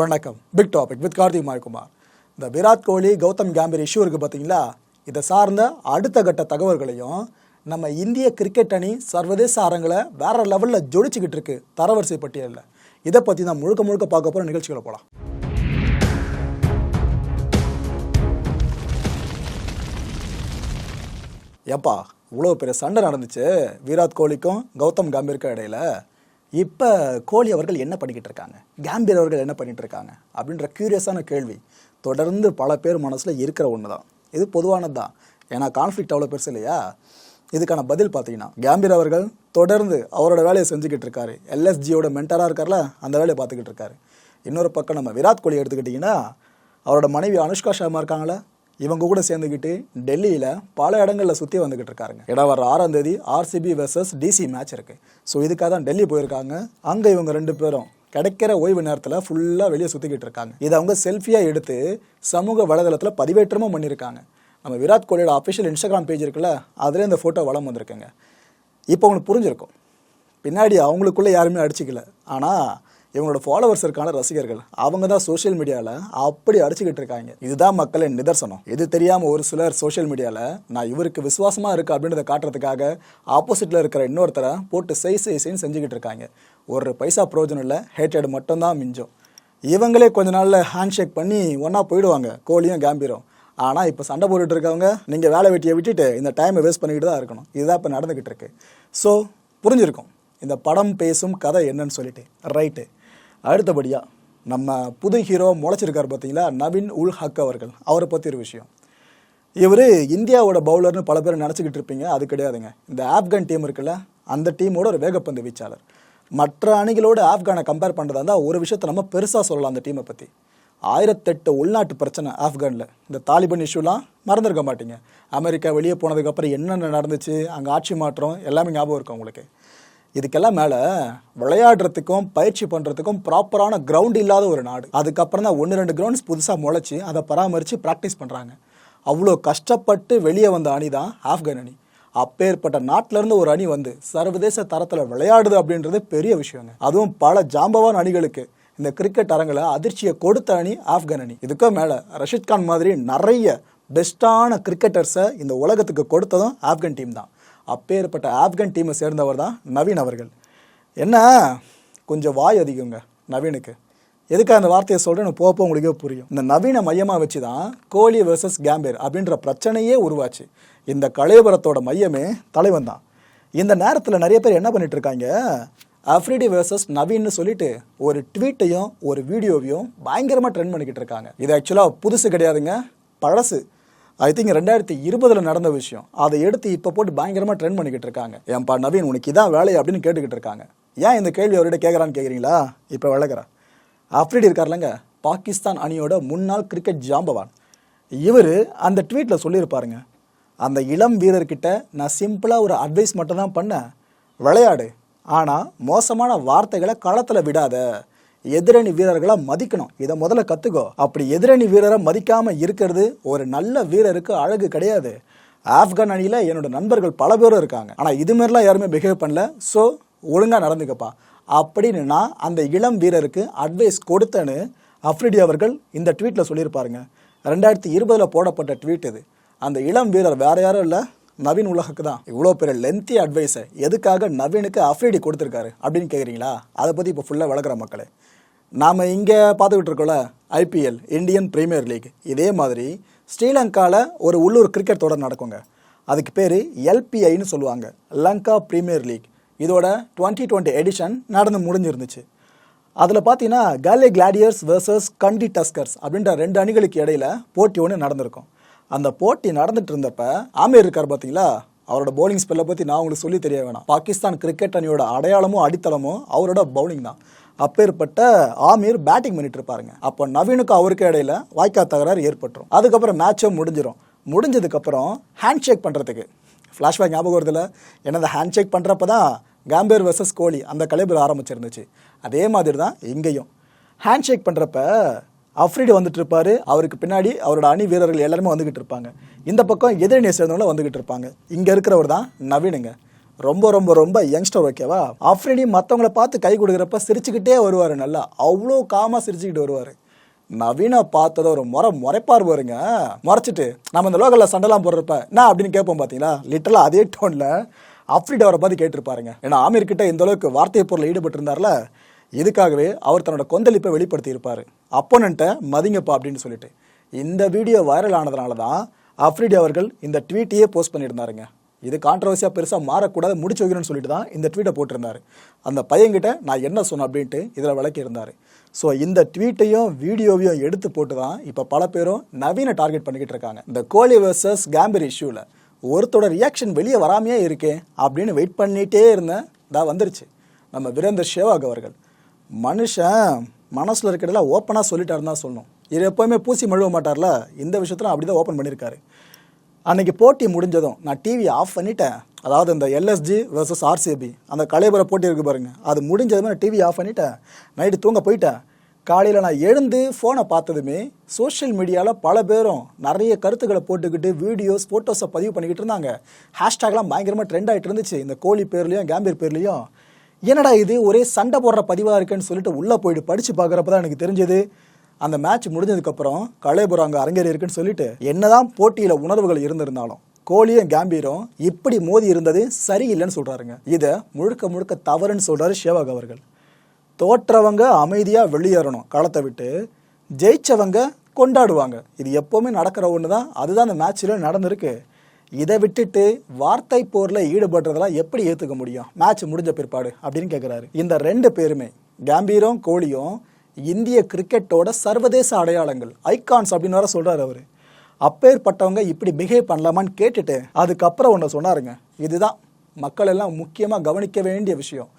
வணக்கம். Big topic with Karthik Mayakumar இந்த Virat Kohli Gautam Gambhir issue இருக்குது பார்த்தீங்களா இதை சார்ந்த அடுத்த கட்ட தகவல்களையும் நம்ம இந்திய கிரிக்கெட் அணி சர்வதேச அரங்களை வேற லெவலில் ஜொலிச்சுக்கிட்டு இருக்கு தரவரிசை பட்டியலில். இதை பற்றி நான் முழுக்க முழுக்க பார்க்க போகிற நிகழ்ச்சிகளை போகலாம் எப்பா இவ்வளோ பெரிய சண்டை நடந்துச்சு. விராட் கோலிக்கும் கௌதம் கம்பீருக்கும் இடையில. இப்போ கோலி அவர்கள் என்ன பண்ணிக்கிட்டு இருக்காங்க? கேம்பீர் அவர்கள் என்ன பண்ணிட்டு இருக்காங்க? அப்படின்ற க்யூரியஸான கேள்வி. தொடர்ந்து பல பேர் மனசில் இருக்கிற ஒன்று தான் இது பொதுவானது? தான் ஏன்னா கான்ஃப்ளிக்ட் அவ்வளோ பெருசு இல்லையா? இதுக்கான பதில் பார்த்தீங்கன்னா கேம்பீர் அவர்கள் தொடர்ந்து அவரோட வேலையை செஞ்சுக்கிட்டு இருக்காரு. எல்எஸ்ஜியோட மென்டராக இருக்கார்ல அந்த வேலையை பார்த்துக்கிட்டு இருக்காரு. இன்னொரு பக்கம் நம்ம விராட் கோலி எடுத்துக்கிட்டிங்கன்னா அவரோட மனைவி அனுஷ்கா சர்மா இருக்காங்களே இவங்க கூட சேர்ந்துக்கிட்டு டெல்லியில் பல இடங்களில் சுற்றி வந்துக்கிட்டு இருக்காருங்க. இடம் வர ஆறாம் தேதி ஆர்சிபி வெர்சஸ் டிசி மேட்ச் இருக்கு. ஸோ இதுக்காக தான் டெல்லி போயிருக்காங்க. அங்கே இவங்க ரெண்டு பேரும் கிடைக்கிற ஓய்வு நேரத்தில் ஃபுல்லாக வெளியே சுற்றிக்கிட்டு இருக்காங்க. இதை அவங்க செல்ஃபியாக எடுத்து சமூக வலைதளத்தில் பதிவேற்றமும் பண்ணியிருக்காங்க நம்ம விராட் கோலியோட அஃபிஷியல் இன்ஸ்டாகிராம் பேஜ் இருக்குல்ல அதிலே இந்த ஃபோட்டோ வளம் வந்திருக்குங்க. இப்போ உங்களுக்கு புரிஞ்சிருக்கும். பின்னாடி அவங்களுக்குள்ளே யாருமே அடிச்சிக்கல. ஆனால் இவங்களோட ஃபாலோவர்ஸ் இருக்கான ரசிகர்கள்? அவங்க தான் சோஷியல் மீடியாவில் அப்படி அடிச்சுக்கிட்டு இருக்காங்க. இதுதான் மக்களின் நிதர்சனம். இது தெரியாமல் ஒரு சிலர் சோஷியல் மீடியாவில் நான் இவருக்கு விசுவாசமாக இருக்கு அப்படின்றத காட்டுறதுக்காக ஆப்போசிட்டில் இருக்கிற இன்னொருத்தரை போட்டு செய் செய் செய்ன்னு செஞ்சுக்கிட்டு இருக்காங்க. ஒரு பைசா பிரோஜனம் இல்லை ஹேட்டட் மட்டும்தான் மிஞ்சும். இவங்களே கொஞ்ச நாளில் ஹேண்ட் ஷேக் பண்ணி ஒன்றா போயிடுவாங்க கோலியும் கேம்பீரும். ஆனால் இப்போ சண்டை போட்டுட்டு இருக்கவங்க நீங்கள் வேலை வெட்டியை விட்டுட்டு இந்த டைமை வேஸ்ட் பண்ணிக்கிட்டு தான் இருக்கணும். இதுதான் இப்போ நடந்துக்கிட்டு இருக்கு. ஸோ புரிஞ்சிருக்கும். இந்த படம் பேசும் கதை என்னன்னு சொல்லிட்டு. ரைட்டு அடுத்தபடியாக நம்ம புது ஹீரோ முளைச்சிருக்கார் பார்த்தீங்களா? நவீன் உல் ஹக் அவர்கள். அவரை பற்றி ஒரு விஷயம். இவர் இந்தியாவோட பவுலர்னு பல பேர் நினச்சிக்கிட்டு இருப்பீங்க. அது கிடையாதுங்க. இந்த ஆப்கான் டீம் இருக்குல்ல அந்த டீமோட ஒரு வேகப்பந்து வீச்சாளர். மற்ற அணிகளோட ஆப்கானை கம்பேர் பண்ணுறதா இருந்தால் ஒரு விஷயத்தை நம்ம பெருசாக சொல்லலாம் அந்த டீமை பற்றி ஆயிரத்தெட்டு உள்நாட்டு பிரச்சனை ஆப்கானில். இந்த தாலிபன் இஷ்யூலாம் மறந்துருக்க மாட்டீங்க. அமெரிக்கா வெளியே போனதுக்கப்புறம் என்னென்ன நடந்துச்சு அங்கே ஆட்சி மாற்றம் எல்லாமே ஞாபகம் இருக்கும் உங்களுக்கு? இதுக்கெல்லாம் மேலே விளையாடுறதுக்கும் பயிற்சி பண்ணுறதுக்கும் ப்ராப்பரான கிரவுண்ட் இல்லாத ஒரு நாடு. அதுக்கப்புறம் தான் ஒன்று ரெண்டு கிரவுண்ட்ஸ் புதுசாக முளைச்சி அதை பராமரித்து ப்ராக்டிஸ் பண்ணுறாங்க அவ்வளோ கஷ்டப்பட்டு வெளியே வந்த அணி தான் ஆப்கான் அணி. அப்பேற்பட்ட நாட்டிலேருந்து ஒரு அணி வந்து சர்வதேச தரத்தில் விளையாடுது அப்படின்றது பெரிய விஷயங்க. அதுவும் பல ஜாம்பவான் அணிகளுக்கு. இந்த கிரிக்கெட் அரங்கில் அதிர்ச்சியை கொடுத்த அணி ஆப்கான் அணி. இதுக்கும் மேலே ரஷித்கான் மாதிரி நிறைய பெஸ்ட்டான கிரிக்கெட்டர்ஸை இந்த உலகத்துக்கு கொடுத்ததும் ஆப்கான் டீம் தான். அப்பேற்பட்ட ஆப்கன் டீமை சேர்ந்தவர் தான் நவீன் அவர்கள். என்ன? கொஞ்சம் வாய் அதிகங்க நவீனுக்கு. எதுக்கு அந்த வார்த்தையை சொல்கிறேன்னு போப்போ உங்களுக்கே புரியும். இந்த நவீன மையமாக வச்சு தான் கோலி வெர்சஸ் கேம்பேர் அப்படின்ற பிரச்சனையே உருவாச்சு. இந்த கலையபுரத்தோட மையமே தலைவன் தான். இந்த நேரத்தில் நிறைய பேர் என்ன பண்ணிட்டு இருக்காங்க? அஃப்ரிடி வெர்சஸ் நவீன்னு சொல்லிட்டு ஒரு ட்வீட்டையும் ஒரு வீடியோவையும் பயங்கரமாக ட்ரெண்ட் பண்ணிக்கிட்டு இருக்காங்க. இது ஆக்சுவலாக புதுசு கிடையாதுங்க. பழசு. ஐ திங்க் ரெண்டாயிரத்தி இருபதில் நடந்த விஷயம். அதை எடுத்து இப்போ போட்டு பயங்கரமாக ட்ரெண்ட் பண்ணிக்கிட்டு இருக்காங்க. ஏன்பா நவீன் உனக்கு இதான் வேலை அப்படின்னு கேட்டுக்கிட்டு இருக்காங்க. ஏன் இந்த கேள்வி அவர்கிட்ட கேட்குறான்னு கேட்குறீங்களா இப்போ விளக்குறேன் அஃப்ரிடி இருக்கார்லங்க. பாகிஸ்தான் அணியோட முன்னாள் கிரிக்கெட் ஜாம்பவான். இவர் அந்த ட்வீட்டில் சொல்லியிருப்பாருங்க. அந்த இளம் வீரர்கிட்ட நான் சிம்பிளாக ஒரு அட்வைஸ் மட்டும் தான் பண்ணேன். விளையாடு. ஆனால் மோசமான வார்த்தைகளை களத்தில் விடாத. எதிரணி வீரர்களை மதிக்கணும். இதை முதல்ல கற்றுக்கோ அப்படி எதிரணி வீரரை மதிக்காமல் இருக்கிறது ஒரு நல்ல வீரருக்கு அழகு கிடையாது. ஆப்கான் அணியில் என்னோட நண்பர்கள் பல பேரும் இருக்காங்க. ஆனால் இது மாதிரிலாம் யாருமே பிஹேவ் பண்ணல. ஸோ ஒழுங்காக நடந்துக்கப்பா. அப்படின்னு நான் அந்த இளம் வீரருக்கு அட்வைஸ் கொடுத்தேன்னு அஃப்ரிடி அவர்கள் இந்த ட்வீட்டில் சொல்லியிருப்பாருங்க. ரெண்டாயிரத்தி இருபதில் போடப்பட்ட ட்வீட் இது. அந்த இளம் வீரர் வேற யாரும் இல்லை நவீன் உலகக்கு தான் இவ்வளோ பெரிய லென்த்தி அட்வைஸை எதுக்காக நவீனுக்கு அஃப்ரீடி கொடுத்துருக்காரு அப்படின்னு கேட்குறீங்களா அதை பற்றி இப்போ ஃபுல்லாக வளர்க்குற மக்களே. நாம் இங்கே பார்த்துக்கிட்டு இருக்கோம்ல ஐபிஎல் இந்தியன் பிரீமியர் லீக் இதே மாதிரி ஸ்ரீலங்காவில் ஒரு உள்ளூர் கிரிக்கெட் தொடர் நடக்குங்க. அதுக்கு பேர் எல்பிஐன்னு சொல்லுவாங்க. லங்கா பிரீமியர் லீக் இதோட டுவெண்ட்டி டுவெண்ட்டி எடிஷன் நடந்து முடிஞ்சிருந்துச்சு. அதில் பார்த்தீங்கன்னா காலி கிளாடியர்ஸ் வெர்சஸ் கண்டி டஸ்கர்ஸ் அப்படின்ற ரெண்டு அணிகளுக்கு இடையில போட்டி ஒன்று நடந்திருக்கும். அந்த போட்டி நடந்துட்டு இருந்தப்ப ஆமீர் இருக்கார் பார்த்தீங்களா அவரோட பவுலிங் ஸ்பெல்லை பற்றி நான் உங்களுக்கு சொல்லி தெரிய வேணாம். பாகிஸ்தான் கிரிக்கெட் அணியோட அடையாளமும் அடித்தளமும் அவரோட பவுலிங் தான். அப்பேற்பட்ட ஆமீர் பேட்டிங் பண்ணிட்டு இருப்பாருங்க. அப்போ நவீனுக்கு அவருக்கு இடையில வாய்க்கா தகராறு ஏற்பட்டுரும். அதுக்கப்புறம் மேட்சும் முடிஞ்சிடும் முடிஞ்சதுக்கப்புறம் ஹேண்ட் ஷேக் பண்ணுறதுக்கு ஃப்ளாஷ்பேக் ஞாபகம் வருதுல ஏன்னா அந்த ஹேண்ட் ஷேக் பண்ணுறப்ப தான் கேம்பேர் வெர்சஸ் கோலி அந்த கலைபர் ஆரம்பிச்சிருந்துச்சு. அதே மாதிரி தான் இங்கேயும். ஹேண்ட் ஷேக் பண்ணுறப்ப அஃப்ரிடி வந்துட்டு இருப்பாரு அவருக்கு பின்னாடி அவரோட அணி வீரர்கள் எல்லாருமே வந்துகிட்டு இருப்பாங்க. இந்த பக்கம் எதிரணியை சேர்ந்தவங்கள வந்துகிட்டு இருப்பாங்க. இங்கே இருக்கிறவர் தான் நவீனுங்க. ரொம்ப ரொம்ப ரொம்ப யங்ஸ்டர் ஓகேவா அஃப்ரிடி மற்றவங்கள பார்த்து கை கொடுக்குறப்ப சிரிச்சுக்கிட்டே வருவார் நல்லா. அவ்வளோ காமாக சிரிச்சுக்கிட்டு வருவார். நவீன பார்த்தத ஒரு முறை முறைப்பார் பாருங்க. முறைச்சிட்டு நம்ம இந்த லோக்கலில் சண்டைலாம் போடுறப்ப நான் அப்படின்னு கேட்போம் பார்த்தீங்களா லிட்டலாக அதே டோனில் அஃப்ரிடி அவரை பார்த்து கேட்டிருப்பாருங்க. ஏன்னா ஆமீர்கிட்ட இந்த அளவுக்கு வார்த்தை பொருளில் ஈடுபட்டிருந்தார்ல. இதுக்காகவே அவர் தன்னோட கொந்தளிப்பை வெளிப்படுத்தி இருப்பார் அப்போனண்ட்டை மதிங்கப்பா அப்படின்னு சொல்லிட்டு. இந்த வீடியோ வைரல் ஆனதுனால தான் அஃப்ரிடி அவர்கள் இந்த ட்வீட்டையே போஸ்ட் பண்ணியிருந்தாருங்க. இது கான்ட்ரவர்சியாக பெருசாக மாறக்கூடாது முடிச்சு வைக்கணும்னு சொல்லிட்டு தான் இந்த ட்வீட்டை போட்டிருந்தாரு. அந்த பையன்கிட்ட நான் என்ன சொன்னேன் அப்படின்ட்டு இதில் விளக்கியிருந்தார். ஸோ இந்த ட்வீட்டையும் வீடியோவையும் எடுத்து போட்டு தான் இப்போ பல பேரும் நவீன டார்கெட் பண்ணிக்கிட்டு இருக்காங்க. இந்த கோலி வர்சஸ் கேம்பர் இஷ்யூவில் ஒருத்தோட ரியாக்ஷன் வெளியே வராமையே இருக்கே அப்படின்னு வெயிட் பண்ணிகிட்டே இருந்தேன் தான் வந்துருச்சு. நம்ம வீரேந்தர் சேவாக் அவர்கள். மனுஷன் மனசில் இருக்கிறதுல ஓப்பனாக சொல்லிட்டாருன்னு தான் சொல்லணும். இது எப்போவுமே பூசி மழுவ மாட்டார்ல இந்த விஷயத்தில் அப்படி தான் ஓப்பன் பண்ணியிருக்காரு அன்றைக்கி போட்டி முடிஞ்சதும் நான் டிவி ஆஃப் பண்ணிட்டேன். அதாவது இந்த எல்எஸ்ஜி வர்சஸ் ஆர்சிபி அந்த கலைபுர போட்டி இருக்கு பாருங்கள் அது முடிஞ்சதுமே நான் டிவி ஆஃப் பண்ணிட்டேன். நைட்டு தூங்க போயிட்டேன். காலையில் நான் எழுந்து ஃபோனை பார்த்ததுமே சோஷியல் மீடியாவில் பல பேரும் நிறைய கருத்துக்களை போட்டுக்கிட்டு வீடியோஸ் ஃபோட்டோஸை பதிவு பண்ணிக்கிட்டு இருந்தாங்க. ஹேஷ்டேக்லாம் பயங்கரமாக ட்ரெண்ட் ஆகிட்டு இருந்துச்சு. இந்த கோலி பேர்லையும் கேம்பீர் பேர்லையும் என்னடா இது? ஒரே சண்டை போடுற பதிவாக இருக்குன்னு சொல்லிட்டு உள்ளே போயிட்டு படித்து பார்க்குறப்ப தான் எனக்கு தெரிஞ்சது. அந்த மேட்ச் முடிஞ்சதுக்கப்புறம் கலைபுரம் அங்கே அரங்கேறி இருக்குன்னு சொல்லிட்டு என்னதான் போட்டியில் உணர்வுகள் இருந்திருந்தாலும் கோலியும் கேம்பீரும் இப்படி மோதி இருந்தது சரியில்லைன்னு சொல்கிறாருங்க இதை முழுக்க முழுக்க தவறுன்னு சொல்கிறாரு சேவாக் அவர்கள். தோற்றவங்க அமைதியாக வெளியேறணும். களத்தை விட்டு ஜெயிச்சவங்க கொண்டாடுவாங்க. இது எப்போவுமே நடக்கிற ஒன்று தான் அதுதான் அந்த மேட்ச்சில் நடந்திருக்கு. இதை விட்டுட்டு வார்த்தை போரில் ஈடுபடுறதெல்லாம் எப்படி ஏற்றுக்க முடியும்? மேட்ச் முடிஞ்ச பிற்பாடு அப்படின்னு கேட்குறாரு இந்த ரெண்டு பேருமே கேம்பீரும் கோலியும் இந்திய கிரிக்கெட்டோட சர்வதேச அடையாளங்கள் ஐகான்ஸ் அப்படின்னு வேற சொல்கிறார் அவர். அப்பேற்பட்டவங்க இப்படி பிஹேவ் பண்ணலாமான்னு கேட்டுட்டு அதுக்கப்புறம் ஒன்று சொன்னாருங்க. இதுதான் மக்கள் எல்லாம் முக்கியமாக கவனிக்க வேண்டிய விஷயம்.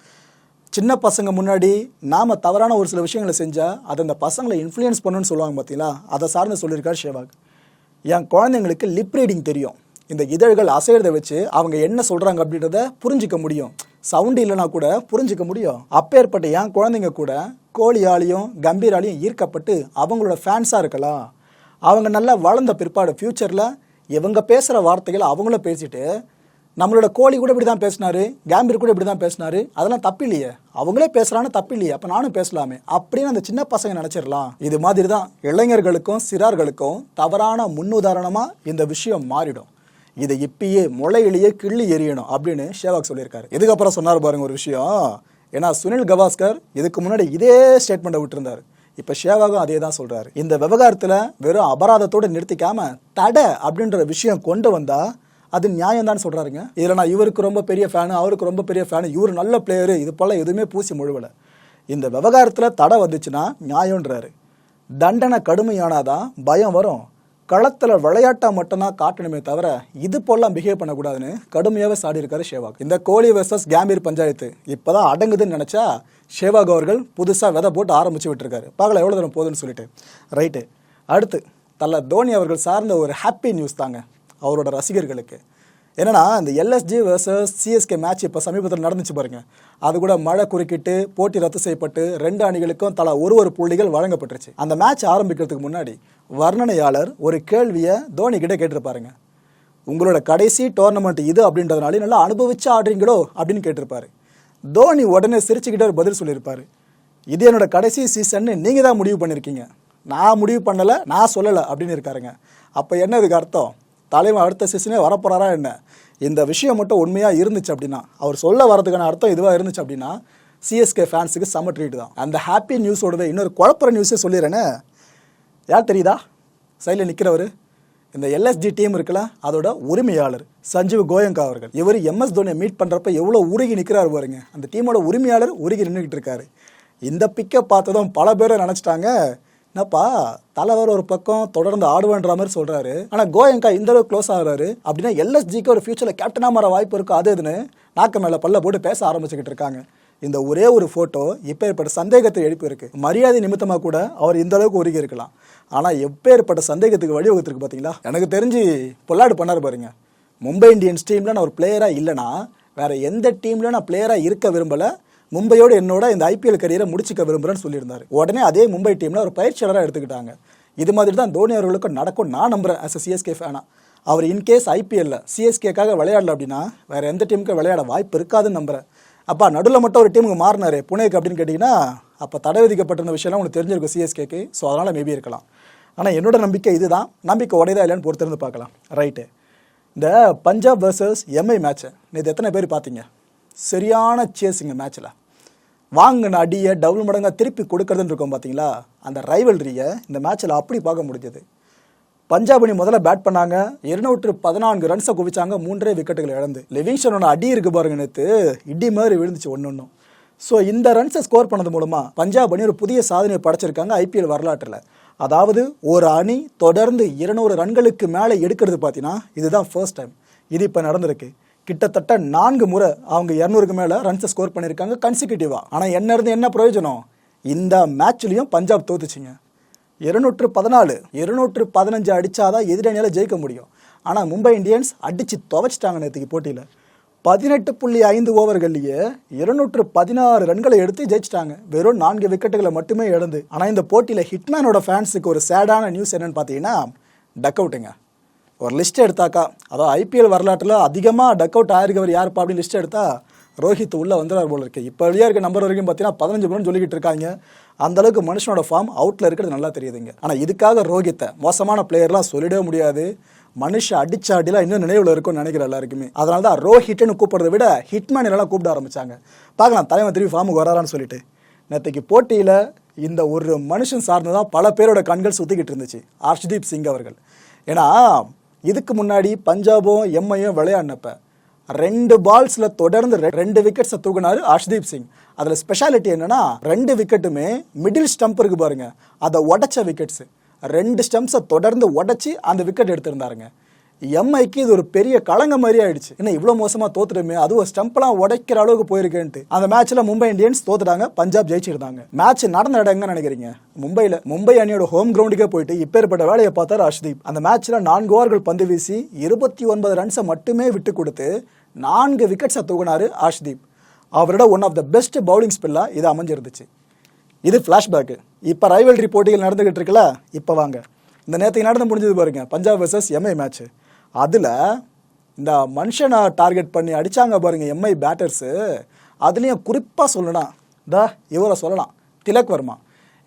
சின்ன பசங்க முன்னாடி நாம் தவறான ஒரு சில விஷயங்களை செஞ்சால் அதை அந்த பசங்களை இன்ஃப்ளூயன்ஸ் பண்ணுன்னு சொல்லுவாங்க பார்த்தீங்களா அதை சார்ந்து சொல்லியிருக்கார் ஷேவாக். என் குழந்தைங்களுக்கு லிப் ரீடிங் தெரியும். இந்த இதழ்கள் அசைகிறத வச்சு அவங்க என்ன சொல்கிறாங்க அப்படின்றத புரிஞ்சிக்க முடியும். சவுண்டு இல்லைனா கூட புரிஞ்சிக்க முடியும். அப்பேற்பட்ட என் குழந்தைங்க கூட கோழியாலையும் கம்பீராலையும் ஈர்க்கப்பட்டு அவங்களோட ஃபேன்ஸாக இருக்கலாம். அவங்க நல்லா வளர்ந்த பிற்பாடு ஃப்யூச்சரில் இவங்க பேசுகிற வார்த்தைகளை அவங்களும் பேசிட்டு நம்மளோட கோழி கூட இப்படி தான் பேசினாரு கேம்பீர் கூட இப்படி தான் பேசினாரு அதெல்லாம் தப்பு இல்லையே. அவங்களே பேசுகிறான்னு தப்பு இல்லையே. அப்போ நானும் பேசலாமே. அப்படின்னு அந்த சின்ன பசங்க நினச்சிடலாம். இது மாதிரி தான் இளைஞர்களுக்கும் சிறார்களுக்கும் தவறான முன்னுதாரணமாக இந்த விஷயம் மாறிடும். இதை இப்பயே முளையிலேயே கிள்ளி எறியணும் அப்படின்னு ஷேவாக் சொல்லியிருக்காரு. இதுக்கப்புறம் சொன்னார் பாருங்க ஒரு விஷயம்? ஏன்னா சுனில் கவாஸ்கர் இதுக்கு முன்னாடி இதே ஸ்டேட்மெண்ட்டை விட்டுருந்தார். இப்போ ஷேவாகும் அதே தான் சொல்கிறாரு இந்த விவகாரத்தில் வெறும் அபராதத்தோடு நிறுத்திக்காம தடை அப்படின்ற விஷயம் கொண்டு வந்தால் அது நியாயம் தான் சொல்கிறாருங்க இதில் நான் இவருக்கு ரொம்ப பெரிய ஃபேனு அவருக்கு ரொம்ப பெரிய ஃபேனு இவர் நல்ல பிளேயரு இது போல எதுவுமே பூசி முழுவலை இந்த விவகாரத்தில் தடை வந்துச்சுன்னா நியாயம்ன்றாரு. தண்டனை கடுமையானாதான் பயம் வரும். களத்தில் விளையாட்டா மட்டும்தான் காட்டணுமே தவிர இது போலாம் பிஹேவ் பண்ணக்கூடாதுன்னு கடுமையாகவே சாடி இருக்காரு ஷேவாக். இந்த கோலி வெர்சஸ் கேம்பீர் பஞ்சாயத்து இப்போதான் அடங்குதுன்னு நினச்சா ஷேவாக் அவர்கள் புதுசாக விதை போட்டு ஆரம்பிச்சு விட்டுருக்காரு. பார்க்கல எவ்வளோ தூரம் போகுதுன்னு சொல்லிட்டு. ரைட்டு அடுத்து தலை தோனி அவர்கள் சார்ந்த ஒரு ஹாப்பி நியூஸ் தாங்க அவரோட ரசிகர்களுக்கு. என்னன்னா இந்த எல்எஸ்ஜி வர்சஸ் சிஎஸ்கே மேட்ச் இப்போ சமீபத்தில் நடந்துச்சு பாருங்க. அது கூட மழை குறுக்கிட்டு போட்டி ரத்து செய்யப்பட்டு ரெண்டு அணிகளுக்கும் தலா ஒரு ஒரு புள்ளிகள் வழங்கப்பட்டுருச்சு. அந்த மேட்ச் ஆரம்பிக்கிறதுக்கு முன்னாடி வர்ணனையாளர் ஒரு கேள்வியை தோனி கிட்ட கேட்டிருப்பாருங்க. உங்களோட கடைசி டோர்னமெண்ட் இது அப்படின்றதுனால நல்லா அனுபவிச்சு ஆடுறீங்களோ அப்படின்னு கேட்டிருப்பாரு. தோனி உடனே சிரிச்சுக்கிட்டே பதில் சொல்லியிருப்பாரு. இது என்னோட கடைசி சீசன்னு நீங்கள் தான் முடிவு பண்ணியிருக்கீங்க நான் முடிவு பண்ணலை நான் சொல்லலை அப்படின்னு இருக்காருங்க. அப்போ என்ன இதுக்கு அர்த்தம்? தலைவன் அடுத்த சீசனே வரப்போறாரா என்ன? இந்த விஷயம் மட்டும் உண்மையாக இருந்துச்சு அப்படின்னா அவர் சொல்ல வரதுக்கான அர்த்தம் இதுவாக இருந்துச்சு அப்படின்னா சிஎஸ்கே ஃபேன்ஸுக்கு செம்ம ட்ரீட் தான். அந்த ஹாப்பி நியூஸோடவே இன்னொரு குழப்பற நியூஸே சொல்லிடுறேன்னு யார் தெரியுதா? சைடில் நிற்கிறவர் இந்த எல்எஸ்ஜி டீம் இருக்குல்ல அதோட உரிமையாளர் சஞ்சீவ் கோயங்கா அவர்கள். இவர் எம்எஸ் தோனியை மீட் பண்ணுறப்ப எவ்வளோ உருகி நிற்கிறாரு பாருங்க. அந்த டீமோட உரிமையாளர் உருகி நின்றுக்கிட்டு இருக்காரு. இந்த பிக்கை பார்த்ததும் பல பேரை நினச்சிட்டாங்க. என்னப்பா தலைவர் ஒரு பக்கம் தொடர்ந்து ஆடுவேன்ற மாதிரி சொல்றாரு. ஆனா கோயங்கா இந்த அளவுக்கு க்ளோஸ் ஆகுறாரு. அப்படின்னா எல்எஸ்ஜிக்கு ஒரு ஃபியூச்சர்ல கேப்டனா மாற வாய்ப்பு இருக்கும் அது இதுன்னு நாக்க மேல பல்ல போட்டு பேச ஆரம்பிச்சுக்கிட்டு இருக்காங்க. இந்த ஒரே ஒரு போட்டோ இப்பேற்பட்ட சந்தேகத்தை எழுப்பி இருக்கு மரியாதை நிமித்தமா கூட அவர் இந்த அளவுக்கு உருகி இருக்கலாம். ஆனா எப்பேற்பட்ட சந்தேகத்துக்கு வழிவகுத்திருக்கு பாத்தீங்களா? எனக்கு தெரிஞ்சு பொல்லாடு பண்ணார் பாருங்க. மும்பை இந்தியன்ஸ் டீம்ல நான் ஒரு பிளேயரா இல்லைன்னா வேற எந்த டீம்ல நான் பிளேயரா இருக்க விரும்பலை. மும்பையோடு என்னோட இந்த ஐபிஎல் கரியரை முடிச்சுக்க விரும்புறேன்னு சொல்லியிருந்தார். உடனே அதே மும்பை டீம்ல ஒரு பயிற்சியாளராக எடுத்துக்கிட்டாங்க. இது மாதிரி தான் தோனி அவர்களுக்கும் நடக்கும். நான் நம்புறேன் அஸ் அ சிஎஸ்கே ஃபேனா அவர் இன்கேஸ் ஐபிஎல்ல சிஎஸ்கேக்காக விளையாடல அப்படின்னா வேற எந்த டீமுக்கு விளையாட வாய்ப்பு இருக்காதுன்னு நம்புறேன். அப்பா நடுவில் மட்டும் ஒரு டீமுக்கு மாறினாரு புனேக்கு அப்படின்னு கேட்டிங்கன்னா அப்போ தடை விதிக்கப்பட்டிருந்த விஷயம்லாம் உங்களுக்கு தெரிஞ்சிருக்கும் சிஎஸ்கேக்கு ஸோ அதனால் மேபி இருக்கலாம். ஆனால் என்னோட நம்பிக்கை இதுதான். நம்பிக்கை உடையதா இல்லைன்னு பொறுத்திருந்து பார்க்கலாம். ரைட்டு இந்த பஞ்சாப் வர்சஸ் எம்ஐ மேட்ச்சை நேற்று எத்தனை பேர் பார்த்தீங்க? சரியான சேஸுங்க மேட்ச்சில் வாங்கின அடியை டபுள் மடங்காக திருப்பி கொடுக்கறதுன்னு இருக்கும் பார்த்தீங்களா அந்த ரைவல்ரியை இந்த மேட்ச்சில் அப்படி பார்க்க முடிஞ்சது. பஞ்சாப் அணி முதல்ல பேட் பண்ணாங்க. இருநூற்று பதினான்கு ரன்ஸை குவிச்சாங்க. மூன்றே விக்கெட்டுகள் இழந்து. லிவிங்ஸ்டனோட அடி இருக்கு பாருங்க நேற்று இடி மாதிரி விழுந்துச்சு ஒன்று ஒன்றும் ஸோ இந்த ரன்ஸை ஸ்கோர் பண்ணது மூலமாக பஞ்சாப் அணி ஒரு புதிய சாதனையை படைச்சிருக்காங்க ஐபிஎல் வரலாற்றில். அதாவது ஒரு அணி தொடர்ந்து இருநூறு ரன்களுக்கு மேலே எடுக்கிறது பார்த்தீங்கன்னா இதுதான் ஃபர்ஸ்ட் டைம் இது இப்போ நடந்திருக்கு. கிட்டத்தட்ட நான்கு முறை அவங்க இரநூறுக்கு மேலே ரன்ஸை ஸ்கோர் பண்ணியிருக்காங்க கன்சிக்யூட்டிவாக ஆனால் என்ன இருந்து என்ன பிரயோஜனம்? இந்த மேட்ச்லேயும் பஞ்சாப் தோத்துச்சுங்க. இருநூற்று பதினாலு இருநூற்று பதினஞ்சு அடிச்சாதான் எதிரணியால் ஜெயிக்க முடியும். ஆனால் மும்பை இந்தியன்ஸ் அடித்து துவைச்சிட்டாங்க நேற்றுக்கு போட்டியில். பதினெட்டு புள்ளி ஐந்து ஓவர்கள்லேயே இருநூற்று பதினாறு ரன்களை எடுத்து ஜெயிச்சிட்டாங்க. வெறும் நான்கு விக்கெட்டுகளை மட்டுமே இழந்து. ஆனால் இந்த போட்டியில் ஹிட்மேனோட ஃபேன்ஸுக்கு ஒரு சேடான நியூஸ் என்னன்னு பார்த்தீங்கன்னா டக் அவுட்டுங்க ஒரு லிஸ்ட் எடுத்தாக்கா. அதாவது ஐபிஎல் வரலாற்றில் அதிகமாக டக் அவுட் ஆயிருக்கவர் யாருப்பா அப்படின்னு லிஸ்ட் எடுத்தால் ரோஹித் உள்ள வந்துடுறார் போல இருக்கு. இப்போ வெளியே இருக்க நம்பர் வரைக்கும் பார்த்தீங்கன்னா பதினஞ்சு பேரும் சொல்லிக்கிட்டு இருக்காங்க. அந்த அளவுக்கு மனுஷனோட ஃபார்ம் அவுட்டில் இருக்கிறது நல்லா தெரியுதுங்க. ஆனால் இதுக்காக ரோஹித்தை மோசமான பிளேயர்லாம் சொல்லிடவே முடியாது. மனுஷன் அடிச்சாடிலாம் இன்னும் நினைவில் இருக்கும்னு நினைக்கிற எல்லாருக்குமே. அதனால தான் ரோஹிட்னு கூப்பிட்றத விட ஹிட்மேன் எல்லாம் கூப்பிட ஆரம்பிச்சாங்க. பார்க்கலாம் தலைவன் திரும்பி ஃபார்முக்கு வராரான்னு சொல்லிட்டு. நேற்றுக்கு போட்டியில் இந்த ஒரு மனுஷன் சார்ந்து தான் பல பேரோட கண்கள் சுற்றிக்கிட்டு இருந்துச்சு. ஹர்ஷ்தீப் சிங் அவர்கள். ஏன்னா இதுக்கு முன்னாடி பஞ்சாபும் எம்ஐயும் விளையாடினப்ப ரெண்டு பால்ஸில் தொடர்ந்து ரெ- ரெண்டு விக்கெட்ஸை தூக்குனாரு ஹர்ஷ்தீப் சிங் அதில் ஸ்பெஷாலிட்டி என்னன்னா ரெண்டு விக்கெட்டுமே மிடில் ஸ்டம்ப் இருக்கு பாருங்கள் அதை உடைச்ச விக்கெட்ஸு ரெண்டு ஸ்டம்ப்ஸை தொடர்ந்து உடச்சி அந்த விக்கெட் எடுத்திருந்தாருங்க. எம்ஐக்கு இது ஒரு பெரிய களங்க மாதிரி ஆயிடுச்சு. என்ன இவ்வளோ மோசமாக தோத்துடுமே அதுவும் ஸ்டம்ப்லாம் உடைக்கிற அளவுக்கு போயிருக்கேன்ட்டு. அந்த மேட்ச்ல மும்பை இந்தியன்ஸ் தோத்துட்டாங்க பஞ்சாப் ஜெயிச்சிருந்தாங்க. மேட்ச் நடந்த இடம் எங்க நினைக்கிறீங்க? மும்பையில் மும்பை அணியோட ஹோம் கிரவுண்டுக்கே போயிட்டு இப்பேற்பட்ட வேலையை பார்த்தார் அஷ்தீப் அந்த மேட்ச்ல நான்கு ஓவர்கள் பந்து வீசி இருபத்தி ஒன்பது ரன்ஸை மட்டுமே விட்டு கொடுத்து நான்கு விக்கெட்ஸை தூக்குனாரு அஷ்தீப் அவரோட one of the best bowling ஸ்பில்லா இது அமைஞ்சிருந்துச்சு. இது ஃப்ளாஷ்பேக்கு இப்போ ரைவல்ரி போட்டிகள் நடந்துகிட்டு இருக்குல்ல இப்போ வாங்க. இந்த நேரத்துக்கு நடந்து முடிஞ்சது பாருங்க பஞ்சாப் வர்சஸ் எம்ஐ மேட்ச் அதில் இந்த மனுஷனை டார்கெட் பண்ணி அடிச்சாங்க பாருங்கள் எம்ஐ பேட்டர்ஸு அதுலேயும் குறிப்பாக சொல்லணும். தா இவரை சொல்லலாம் திலக் வர்மா.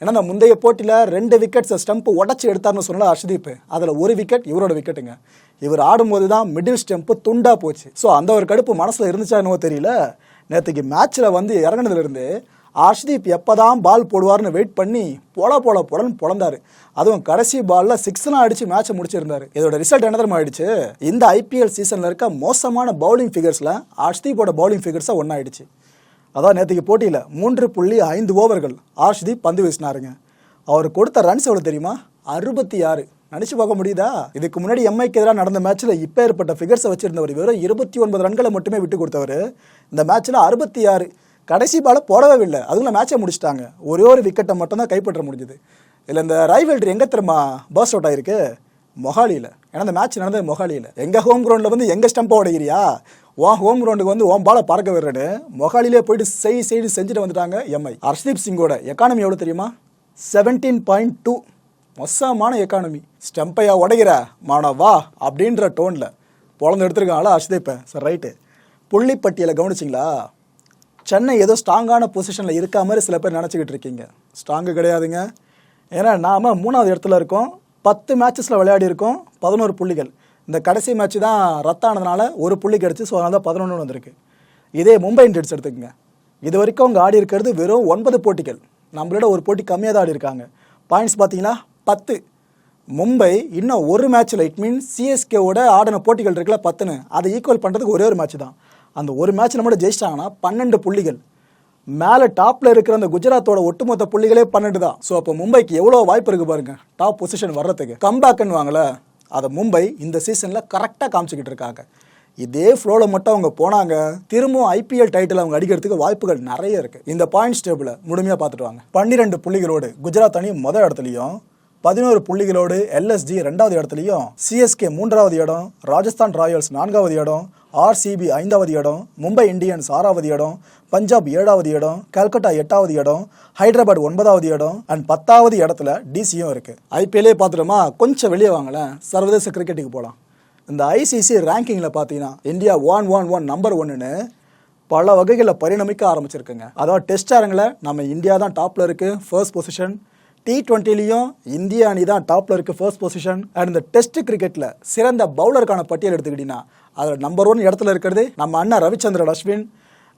ஏன்னா இந்த முந்தைய போட்டியில் ரெண்டு விக்கெட்ஸ் ஸ்டம்ப் உடச்சி எடுத்தார்னு சொன்னால் ஹர்ஷ்தீப். அதில் ஒரு விக்கெட் இவரோட விக்கெட்டுங்க இவர் ஆடும்போது தான் மிடில் ஸ்டெம்ப்பு துண்டாக போச்சு. ஸோ அந்த ஒரு கடுப்பு மனசில் இருந்துச்சா என்னவோ தெரியல. நேற்றுக்கு மேட்ச்சில் வந்து இறங்குனதுலேருந்து ஹர்ஷ்தீப் எப்போதான் பால் போடுவார்னு வெயிட் பண்ணி பொல பொல பொலன்னு பொழந்தார் அதுவும் கடைசி பாலில் சிக்ஸ்லாம் அடித்து மேட்சை முடிச்சிருந்தார். இதோட ரிசல்ட் என்ன தெரியுமா ஆயிடுச்சு? இந்த ஐபிஎல் சீசனில் இருக்க மோசமான பவுலிங் ஃபிகர்ஸில் ஹர்ஷ்தீப்போட பவுலிங் ஃபிகர்ஸா ஒன்னாயிடுச்சு அதான் நேற்றுக்கு போட்டியில் மூன்று புள்ளி ஐந்து ஓவர்கள் ஹர்ஷ்தீப் பந்து வீசினாருங்க. அவர் கொடுத்த ரன்ஸ் எவ்வளோ தெரியுமா? அறுபத்தி ஆறு. நினச்சி பார்க்க முடியுதா? இதுக்கு முன்னாடி எம்ஐக்கு எதிராக நடந்த மேட்ச்சில் இப்போ ஏற்பட்ட ஃபிகர்ஸை வச்சுருந்தவர் வெறும் இருபத்தி ஒன்பது ரன்களை மட்டுமே விட்டு கொடுத்தவர். இந்த மேட்ச்சில் அறுபத்தி ஆறு கடைசி பாலை போடவே இல்லை. அதுக்குள்ள மேட்சை முடிச்சிட்டாங்க. ஒரே ஒரு விக்கெட்டை மட்டும்தான் கைப்பற்ற முடிஞ்சுது. இதில் இந்த ரைவல்ட்ரி எங்கே தெரியுமா? பர்ஸ் அவுட் ஆயிருக்கு. மொஹாலியில் ஏன்னா அந்த மேட்ச் நடந்தது மொஹாலியில் எங்கள் ஹோம் கிரவுண்டில் வந்து எங்கள் ஸ்டம்பை உடைகிறியா உன் ஹோம் கிரவுண்டுக்கு வந்து உன் பாலை பறக்க விடுறேன்னு மொஹாலிலே போயிட்டு செய் செய்து செஞ்சுட்டு வந்துட்டாங்க எம்ஐ ஹர்ஷ்தீப் சிங்கோட எக்கானமி எவ்வளோ தெரியுமா? செவன்டீன் பாயிண்ட் டூ மொசமான எக்கானமி ஸ்டெம்பையா உடைகிற மானோ வா அப்படின்ற டோனில் பிறந்து எடுத்திருக்காங்களா ஹர்ஷ்தீப்பை? சார் ரைட்டு புள்ளிப்பட்டியலை கவனிச்சிங்களா? சென்னை ஏதோ ஸ்ட்ராங்கான பொசிஷனில் இருக்க மாதிரி சில பேர் நினச்சிக்கிட்டு இருக்கீங்க. ஸ்ட்ராங்கு கிடையாதுங்க. ஏன்னா நாம் மூணாவது இடத்துல இருக்கோம். பத்து மேட்சஸில் விளையாடி இருக்கோம். பதினோரு புள்ளிகள். இந்த கடைசி மேட்ச் தான் ரத்தானதுனால ஒரு புள்ளி கிடச்சி ஸோ அதனால தான் பதினொன்று வந்திருக்கு. இதே மும்பை இண்டியன்ஸ் எடுத்துக்கோங்க. இது வரைக்கும் அவங்க ஆடி இருக்கிறது வெறும் ஒன்பது போட்டிகள். நம்மளோட ஒரு போட்டி கம்மியாக தான் ஆடி இருக்காங்க. பாயிண்ட்ஸ் பார்த்தீங்கன்னா பத்து. மும்பை இன்னும் ஒரு மேட்ச்சில் இட் மீன்ஸ் சிஎஸ்கேவோட ஆடின போட்டிகள் இருக்குல்ல பத்துன்னு. அதை ஈக்குவல் பண்ணுறதுக்கு ஒரே ஒரு மேட்ச் தான். அந்த ஒரு மேட்ச்சில் மட்டும் ஜெயிச்சிட்டாங்கன்னா பன்னெண்டு புள்ளிகள். மேலே டாப்பில் இருக்கிற அந்த குஜராத்தோட ஒட்டுமொத்த புள்ளிகளே பன்னெண்டு தான். ஸோ அப்போ மும்பைக்கு எவ்வளோ வாய்ப்பு இருக்குது பாருங்க. டாப் பொசிஷன் வர்றதுக்கு. கம்பேக்குன்னு வாங்கல. அதை மும்பை இந்த சீசனில் கரெக்டாக காமிச்சிக்கிட்டு இருக்காங்க. இதே ஃப்ளோவில் மட்டும் அவங்க போனாங்க. திரும்பவும் ஐபிஎல் டைட்டில் அவங்க அடிக்கிறதுக்கு வாய்ப்புகள் நிறைய இருக்குது இந்த பாயிண்ட்ஸ் டேபிளை முழுமையாக பார்த்துட்டு வாங்க. பன்னிரெண்டு புள்ளிகளோடு குஜராத் அணி முதல் இடத்துலையும் பதினோரு புள்ளிகளோடு எல்எஸ்ஜி ரெண்டாவது இடத்துலையும் சிஎஸ்கே மூன்றாவது இடம் ராஜஸ்தான் ராயல்ஸ் நான்காவது இடம் ஆர்சிபி ஐந்தாவது இடம் மும்பை இந்தியன்ஸ் ஆறாவது இடம் பஞ்சாப் ஏழாவது இடம் கல்கட்டா எட்டாவது இடம் ஹைதராபாத் ஒன்பதாவது இடம் அண்ட் பத்தாவது இடத்துல டிசியும் இருக்குது ஐபிஎல்லே பார்த்துட்டோமா? கொஞ்சம் வெளியே வாங்கலை சர்வதேச கிரிக்கெட்டுக்கு போகலாம் இந்த ஐசிசி ரேங்கிங்கில் பார்த்தீங்கன்னா India one one one number ஒன்றுன்னு பல வகைகளில் பரிணமிக்க ஆரம்பிச்சிருக்குங்க. அதாவது டெஸ்ட் அரங்கில் நம்ம இந்தியா தான் டாப்பில் இருக்குது ஃபர்ஸ்ட் பொசிஷன் டி டுவெண்ட்டிலையும் இந்திய அணி தான் டாப்பில் இருக்குது ஃபர்ஸ்ட் பொசிஷன் அண்ட் இந்த டெஸ்ட் கிரிக்கெட்டில் சிறந்த பவுலருக்கான பட்டியல் எடுத்துக்கிட்டிங்கன்னா அதில் நம்பர் ஒன் இடத்துல இருக்கிறது நம்ம அண்ணா ரவிச்சந்திரன் அஸ்வின்.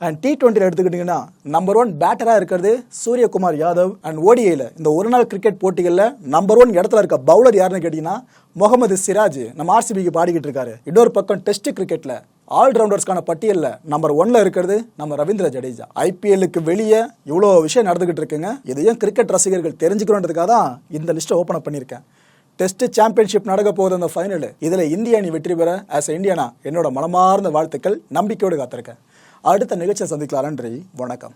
அண்ட் டி டுவெண்ட்டியில் எடுத்துக்கிட்டிங்கன்னா நம்பர் ஒன் பேட்டராக இருக்கிறது சூரியகுமார் யாதவ் அண்ட் ஓடிஐயில் இந்த ஒரு நாள் கிரிக்கெட் போட்டிகளில் நம்பர் ஒன் இடத்துல இருக்க பவுலர் யாருன்னு கேட்டிங்கன்னா முகமது சிராஜ். நம்ம ஆர்சிபிக்கு பாடிக்கிட்டு இருக்காரு. இன்னொரு பக்கம் டெஸ்ட் கிரிக்கெட்டில் ஆல்ரவுண்டர்ஸ்க்கான பட்டியலில் நம்பர் ஒன்ல இருக்கிறது நம்ம ரவீந்திர ஜடேஜா. ஐபிஎல்லுக்கு வெளியே இவ்வளோ விஷயம் நடந்துகிட்டு இருக்குங்க. இதையும் கிரிக்கெட் ரசிகர்கள் தெரிஞ்சுக்கணுன்றதுக்காக தான் இந்த லிஸ்ட்டை ஓப்பன் பண்ணியிருக்கேன். டெஸ்ட் சாம்பியன்ஷிப் நடக்க போகுது அந்த ஃபைனல் இதில் இந்திய அணி வெற்றி பெற ஆஸ் இந்தியனா என்னோட மனமார்ந்த வாழ்த்துக்கள் நம்பிக்கையோடு காத்திருக்கேன் அடுத்த நிகழ்ச்சியை சந்திக்கலாம் நன்றி வணக்கம்.